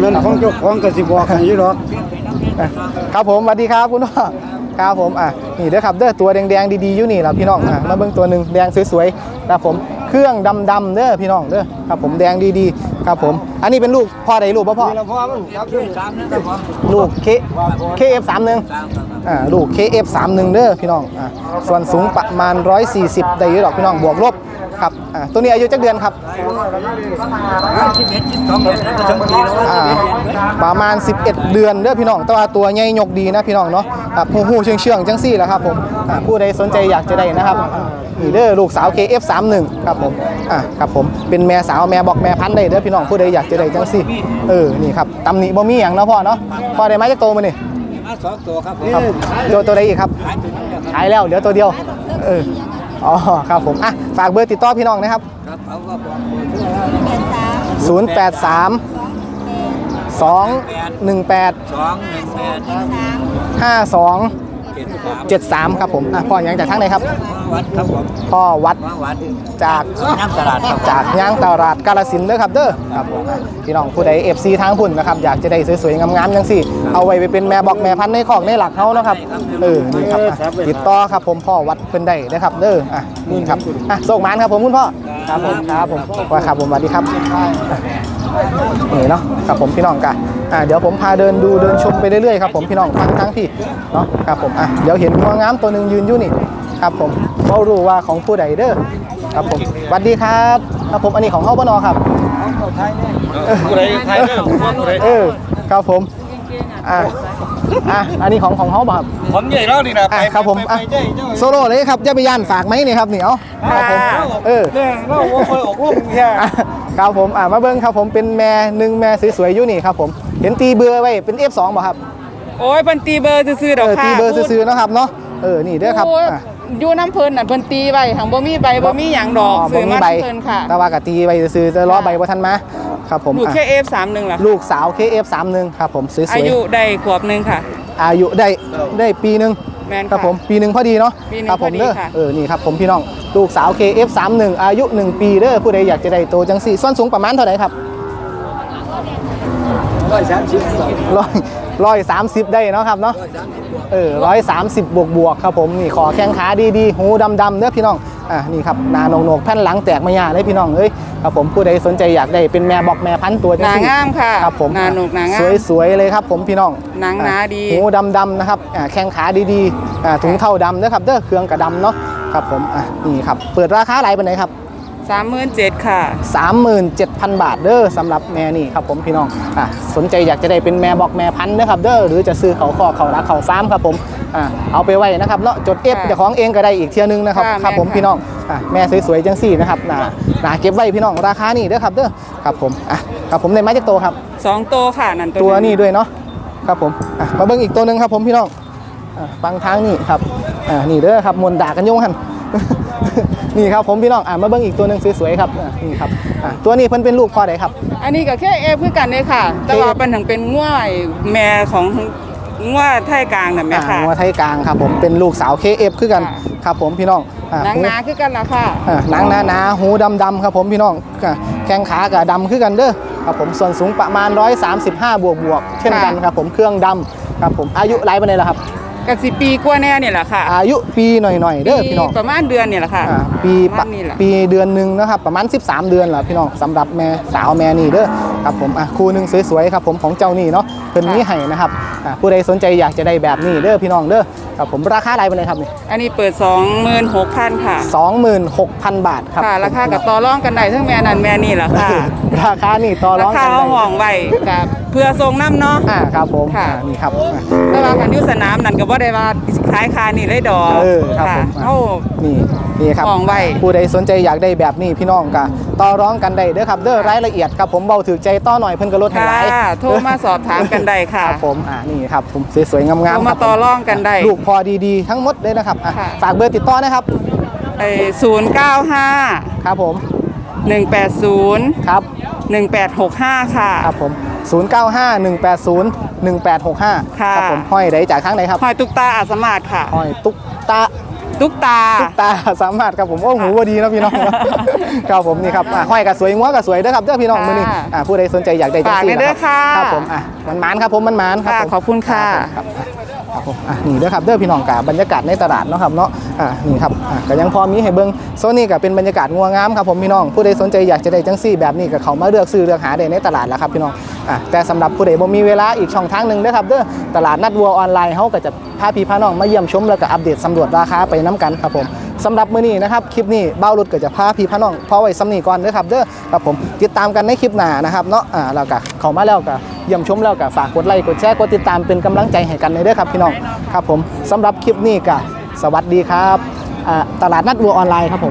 Speaker 5: เงินของเจ้าของก็สิบอกให้อยู่หรอก
Speaker 1: ครับผมสวัสดีครับคุณพ่อ ครับผมอะนี่เด้อครับเด้อตัวแดงๆดีๆอยู่นี่แหละพี่น้องอะมาเบิ่งตัวหนึ่งแดงสวยๆครับผมเครื่องดำๆเด้อพี่น้องเด้อครับผมแดงดีๆครับผม อันนี้เป็นลูกพ่อใดลูกพ่อพ่อ
Speaker 5: นี่ละพ่อมันยับขึ้นสามนะครับพ่อ
Speaker 1: ลูกเคเคเอฟสามหนึ่งอ่าลูกเคเอฟสามหนึ่งเด้อพี่น้องอะส่วนสูงประมาณ 140ได้อยู่ดอกพี่น้องบวกลบ ครับอ่าตัวนี้อายุจักเดือนครับ
Speaker 5: สิบเอ็ดสิบสองเดือนแล้วก็สองปีแล้ว
Speaker 1: อ่าประมาณ 11 เดือนเด้อพี่น้องแต่ว่าตัวใหญ่ยกดีนะพี่น้องเนาะครับหูหูเชื่องเชื่องๆจังซี่แหละครับผมอ่าผู้ใดสนใจอยากจะได้นะครับนี่เด้อลูกสาว KF31 ครับผมอ่าครับผมเป็นแม่สาวแม่บอกแม่พันธุ์ได้เด้อพี่น้องผู้ใดอยากจะได้จังซี่เออนี่ครับตำหนิบ่มีหยังเนาะพ่อเนาะพ่อได้มาจากโตมานี่
Speaker 5: มาสองตัวครับ
Speaker 1: ครับตัวตัวใดอีกครับขายแล้วเหลือตัวเดียวเออ อ๋อครับผมอะฝากเบอร์ติดต่อพี่น้องนะครับ
Speaker 5: ครับเขาก็บอก
Speaker 1: 083 218
Speaker 5: สองหนึ่งแปด
Speaker 1: 52
Speaker 5: เจ็ดสาม
Speaker 1: 73ครับผมอะพ่อยังจากทางไหนครับ
Speaker 5: วัดครับผม
Speaker 1: พ่อวัด
Speaker 5: มาวัด
Speaker 1: จาก
Speaker 5: น้ำตลาดครับ
Speaker 1: จากย่างตลาดกาลสินธุ์เด้อครับเด้อครับผมอะพี่น้องผู้ใด FC ทางพุ่นนะครับอยากจะได้สวยๆงามๆจังสี่เอาไว้ไปเป็นแม่บอกแม่พันธุ์ในของในหลักเฮานะครับเออนี่ครับอะติดต่อครับผมพ่อวัดเพิ่นได้นะครับเด้ออะนี่ครับอะโชคหมานครับผมคุณพ่อครับผมครับผมว่าครับผมสวัสดีครับนี่เนาะครับผมพี่น้องกันอะเดี๋ยวผมพาเดินดูเดินชมไปเรื่อยๆครับผมพี่น้องทั้งทั้งที่เนาะครับผมอะเดี๋ยวเห็นงัวงามตัวหนึ่งยืนอยู่นี่ครับผม เขารู้ว่าของผู้ใดเด้อครับผมสวัสดีครับครับผมอันนี้ของเฮาบ่เนอครับ
Speaker 4: ผู้ใดไทยเด้อผู้ใด
Speaker 1: เออครับผมอะอะอันนี้ของของเฮาบ่ครับ
Speaker 4: ผมใหญ่แล้วนี่นะ
Speaker 1: อะครับผมอะโซโล่เลยครับอย่าไปย่านฝากไหมนี่ครับเหนียวครับผมเออ
Speaker 4: เนี่ยเราบ่ค่อยออกลูกแค่
Speaker 1: อะครับผมอะมาเบิ้งครับผมเป็นแม่หนึ่งแม่สวยๆอยู่นี่ครับผมเห็นตีเบอร์ไว้เป็น F2 บ่ครับ
Speaker 6: โอ้ยเพิ่นตีเบอร์ซื่อๆด
Speaker 1: เอ
Speaker 6: อก
Speaker 1: อ
Speaker 6: ค่ะ
Speaker 1: ตีเบอร์ซื่อๆเนาะครับเนาะเออนี่เด้อครับ
Speaker 6: โอ้ย
Speaker 1: อะ
Speaker 6: อยู่น้ำเพิ่นน่ะเพิ่นตีไว้หังบ่มีใบบ่มีหยังดอก
Speaker 1: บ่
Speaker 6: ซื้อ
Speaker 1: มี
Speaker 6: มา
Speaker 1: ใบ
Speaker 6: น้ำเพิ่นค่ะ
Speaker 1: แต่ว่ากะตีไว้ซื่อๆจะล้อใบบ่ทันมาครับผม
Speaker 6: ลูก
Speaker 1: อะ
Speaker 6: แค่ F31 ล่ะ
Speaker 1: ลูกสาว KF31 ครับผมสวยๆ
Speaker 6: อายุได้ขวบหนึงค่ะ
Speaker 1: อายุได้ได้ปีหนึ่ง
Speaker 6: แม่น
Speaker 1: ครับ
Speaker 6: ค่ะ
Speaker 1: ผมปีหนึ่งพอดีเนาะ
Speaker 6: ปีหนึ่ง
Speaker 1: ครับผม
Speaker 6: พอดี
Speaker 1: เด้อ
Speaker 6: ค่ะ
Speaker 1: เออนี่ครับผมพี่น้องลูกสาว KF31 อายุ 1 ปีเด้อผู้ใดอยากจะได้โตจังสี่ส่วนสูงประมาณเท่าไหร่ครับ
Speaker 5: ร้อยสามสิบ
Speaker 1: ร้อย ร้อยสามสิบได้เนาะครับเนาะเออร้อยสามสิบบวกบวกๆครับผมนี่ขอแข้งขาดีๆหูดำๆเด้อพี่น้องอะนี่ครับหนาโหนกๆแผ่นหลังแตกมาหยาเลยพี่น้องเอ้ยครับผมผู้ใดสนใจอยากได้เป็นแม่บอกแม่พันธุ์ตัวจั
Speaker 6: ห
Speaker 1: ง
Speaker 6: นา
Speaker 1: สี่
Speaker 6: งามค่ะ
Speaker 1: ครับผม
Speaker 6: หนาหนุกหนางาม
Speaker 1: สวยๆเลยครับผมพี่น้อง
Speaker 6: หนังหนาดี
Speaker 1: หูดำๆนะครับอ่าแข้งขาดีๆอ่าถุงเท้าดำนะครับเด้อเครื่องกระดำเนาะครับผมอะนี่ครับเปิดราคาไหลไปไหนครับ
Speaker 6: 37,000ค่ะ
Speaker 1: 37,000 บาทเด้อสำหรับแม่นี่ครับผมพี่น้องอะสนใจอยากจะได้เป็นแม่บอกแม่พันธุ์นะครับเด้อหรือจะซื้อเขาคอเขารักเขาฟ้ามครับผมอะเอาไปไว้นะครับเนาะจดเอฟ
Speaker 6: ค่ะ
Speaker 1: เจ้าของเองก็ได้อีกเที่ยนึงนะครับ
Speaker 6: ค่ะ
Speaker 1: ครับผม
Speaker 6: แม่ค่ะ
Speaker 1: พี่น้องอะแม่สวยๆจังสี่นะครับน่าน่าเก็บไว้พี่น้องราคานี่เด้อครับเด้อครับผมอะครับผมในไม้จะโตครับ
Speaker 6: สองโตวค่ะนั่น
Speaker 1: ตัว
Speaker 6: หง
Speaker 1: นี้ด้วยเนาะครับผมอะมาเบิ่งอีกตัวหนึ่งครับผมพี่น้องอะฟังทางนี่ครับอ่านี่เด้อครับมวนด่ากันโยงหัน นี่ครับผมพี่น้องอะมาเบิ่งอีกตัวหนึ่งสวยๆครับอะนี่ครับอะตัวนี้เพิ่นเป็นลูกพ่อใดครับ
Speaker 6: อันนี้ก็แค่ F คือกันเลยค่ะ แต่ว่าเป็นถึงเป็นง่วยแม่ของง่วไทยกลางน่ะแม่
Speaker 1: อ่า
Speaker 6: ค่ะ
Speaker 1: งัวไทยกลางครับผมเป็นลูกสาว KF คือกัน
Speaker 6: ค่ะ
Speaker 1: ครับผมพี่น้องอะ
Speaker 6: หนังหนาคือกันล่ะค่ะ
Speaker 1: อะหนังหนาๆหูดำๆครับผมพี่น้องอะแข้งขากับดำคือกันเด้อครับผมส่วนสูงประมาณ 135 บวกบวกๆเช่นกัน
Speaker 6: ค่ะ
Speaker 1: ครับผมเครื่องดำครับผมอายุไรปานใดล่ะครับ
Speaker 6: ก็สิปีกว่าแน่เนี่ยแหละค่ะ
Speaker 1: อายุปีหน่อยๆเด้อพี่น้อง
Speaker 6: ประมาณเดือนเนี่ยแหละค่ะ
Speaker 1: อ่าปีปะ
Speaker 6: ประมาณนี้แหละ
Speaker 1: ปีเดือนหนึ่งนะครับประมาณ 13 เดือนแหละพี่น้องสำหรับแม่สาวแม่นี่เด้อครับผมอะคู่หนึ่งสวยๆครับผมของเจ้านี่เนาะเพิ่นมีให้นะครับอะผู้ใดสนใจอยากจะได้แบบนี้เด้อพี่น้องเด้อ ครับผมราคาอะไรไปเลยครับนี่
Speaker 6: อันนี้เปิด 26,000ค่ะ
Speaker 1: 26,000บาทครับ
Speaker 6: ค่ะ ราคากับต่อรองกันได้ทั้งแม่นั่นแม่นี่แหละค่ะ
Speaker 1: ราคานี่ต่อร้
Speaker 6: รา
Speaker 1: อง
Speaker 6: คา
Speaker 1: กัน
Speaker 6: เอา
Speaker 1: ได้
Speaker 6: ห่องไว้กับเพื่อทรงน้ำเนาะ
Speaker 1: อ่าครับผม
Speaker 6: ค่ะ
Speaker 1: อ่านี่ครับอะ
Speaker 6: แต่ว่าคันอยุสนามนั่นก็บ่ได้ว่าขายคานี่เลยดอก
Speaker 1: เออครับ
Speaker 6: ค่ะ
Speaker 1: ผม
Speaker 6: เอา
Speaker 1: นี่ นี่ครับ
Speaker 6: ห่องไว้
Speaker 1: ผู้ใดสนใจอยากได้แบบนี้พี่น้องก็ต่อร้องกันได้เด้อครับเด้อรายละเอียดครับผมเบาถือใจต่อหน่อยเพิ่นก็ลดให้
Speaker 6: ค่ะ
Speaker 1: หลาย
Speaker 6: โทรมาสอบถามกันได้ค่ะ
Speaker 1: ครับผมอ่านี่ครับผมสวยๆงาม
Speaker 6: โทร
Speaker 1: ๆค
Speaker 6: มา
Speaker 1: รับ
Speaker 6: ต่อรองกันได้
Speaker 1: ลูกพอดีๆ ทั้งหมดเลยนะครับอะ
Speaker 6: ค่ะ
Speaker 1: ฝากเบอร์ติดต่อนะครับ
Speaker 6: ไอ้ศูนย์เก้าห้า
Speaker 1: ครับผม
Speaker 6: หนึ่งแปดศูนย์
Speaker 1: ครับ
Speaker 6: หนึ่งแปดหกห้าค่ะ
Speaker 1: ครับผม0951801865
Speaker 6: ค่ะ
Speaker 1: ครับผมห้อยไดจากข้างไหนครับ
Speaker 6: หอยตุกตาอาสมาดค่ะ
Speaker 1: ห้อยตุ๊กตา
Speaker 6: ตุกตา
Speaker 1: ตุ๊กตาสามารถครับผมโอ้หูว่าดีนะพี่น้องครับผมนี่ครับอะห้อยกับสวยงัวกับสวยเด้อครับเด้อพี่น้อง
Speaker 6: ค่ะ
Speaker 1: มื้อนี้อะผู้ใดสนใจอยากได้จัง
Speaker 6: ฝาก
Speaker 1: ซี่
Speaker 6: ไว้เด้อ
Speaker 1: นะ
Speaker 6: ค่ะ
Speaker 1: ครับผมอะมันหมานครับผมมันหมานครับ
Speaker 6: ค่ะ
Speaker 1: ผม
Speaker 6: ขอบคุณค่ะ
Speaker 1: ครับผมอะนี่เด้อครับเด้อพี่น้องกาบรรยากาศในตลาดเนาะครับเนาะอะนี่ครับอะก็ยังพอมีให้เบิ้งโซนี่ก็เป็นบรรยากาศงัวงามครับผมพี่น้องผู้ใดสนใจอยากจะได้จังซี่แบบนี้ก็เขามาเลือกซื้อเลือกหาได้ในตลาดแล้วครับพี่น้องอะแต่สำหรับผู้ใดบ่มีเวลาอีกช่องทางหนึ่งเด้อครับเด้อตลาดนัดวัวออนไลน์เขาก็จะพาพี่พาน้องมาเยี่ยมชมแล้วก็อัปเดตสำรวจราคาไปน้กันครับผม สำหรับมื้อนี้นะครับคลิปนี้เบ้ารถก็จะพาพี่พาน้องพอไว้สำนีก่อนเด้อครับเด้อครับผมติดตามกันในคลิปหน้านะครับเนาะอ่าแล้วก็เข้ามาแล้วก็เยี่ยมชมแล้วก็ฝากกดไลค์กดแชร์กดติดตามเป็นกำลังใจให้กันเลยเด้อครับพี่น้องครับผมสำหรับคลิปนี้ก็สวัสดีครับอ่าตลาดนัดวัวออนไลน์ครับผม